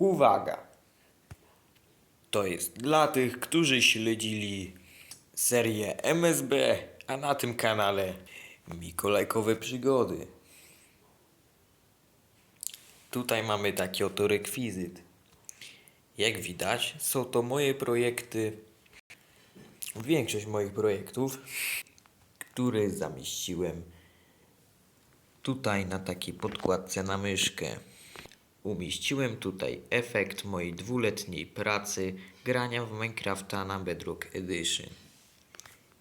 Uwaga! To jest dla tych, którzy śledzili serię MSB, a na tym kanale Mikołajkowe przygody. Tutaj mamy taki oto rekwizyt. Jak widać, są to moje projekty, większość moich projektów, które zamieściłem tutaj na takiej podkładce na myszkę. Umieściłem tutaj efekt mojej dwuletniej pracy grania w Minecrafta na Bedrock Edition.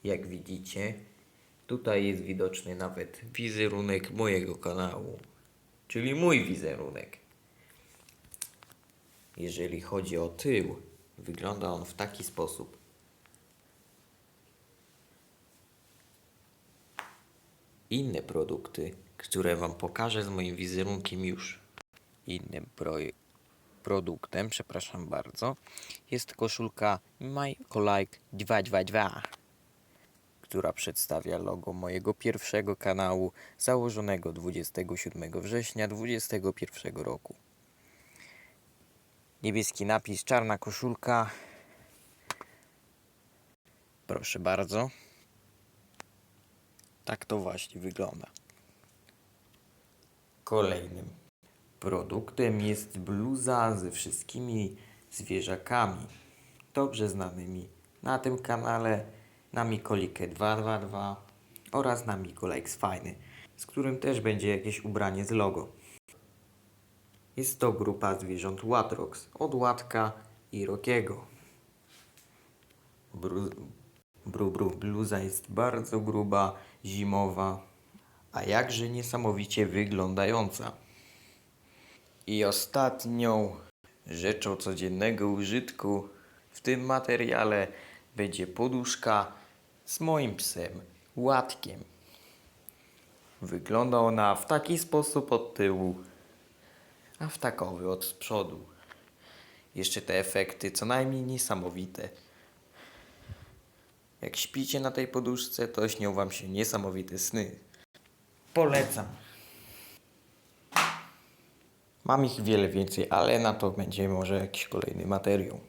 Jak widzicie, tutaj jest widoczny nawet wizerunek mojego kanału, czyli mój wizerunek. Jeżeli chodzi o tył, wygląda on w taki sposób. Inne produkty, które Wam pokażę z moim wizerunkiem już. Innym produktem, przepraszam bardzo, jest koszulka Michaelike 222, która przedstawia logo mojego pierwszego kanału założonego 27 września 2021 roku. Niebieski napis, czarna koszulka. Proszę bardzo. Tak to właśnie wygląda. Kolejnym produktem jest bluza ze wszystkimi zwierzakami, dobrze znanymi na tym kanale, na Mikolikę 222 oraz na Mikolajks Fajny, z którym też będzie jakieś ubranie z logo. Jest to grupa zwierząt Watrox od Łatka i Rokiego. Bru, bru, bru, bluza jest bardzo gruba, zimowa, a jakże niesamowicie wyglądająca. I ostatnią rzeczą codziennego użytku w tym materiale będzie poduszka z moim psem Łatkiem. Wygląda ona w taki sposób od tyłu, a w takowy od przodu. Jeszcze te efekty co najmniej niesamowite. Jak śpicie na tej poduszce, to śnią wam się niesamowite sny. Polecam. Mam ich wiele więcej, ale na to będzie może jakiś kolejny materiał.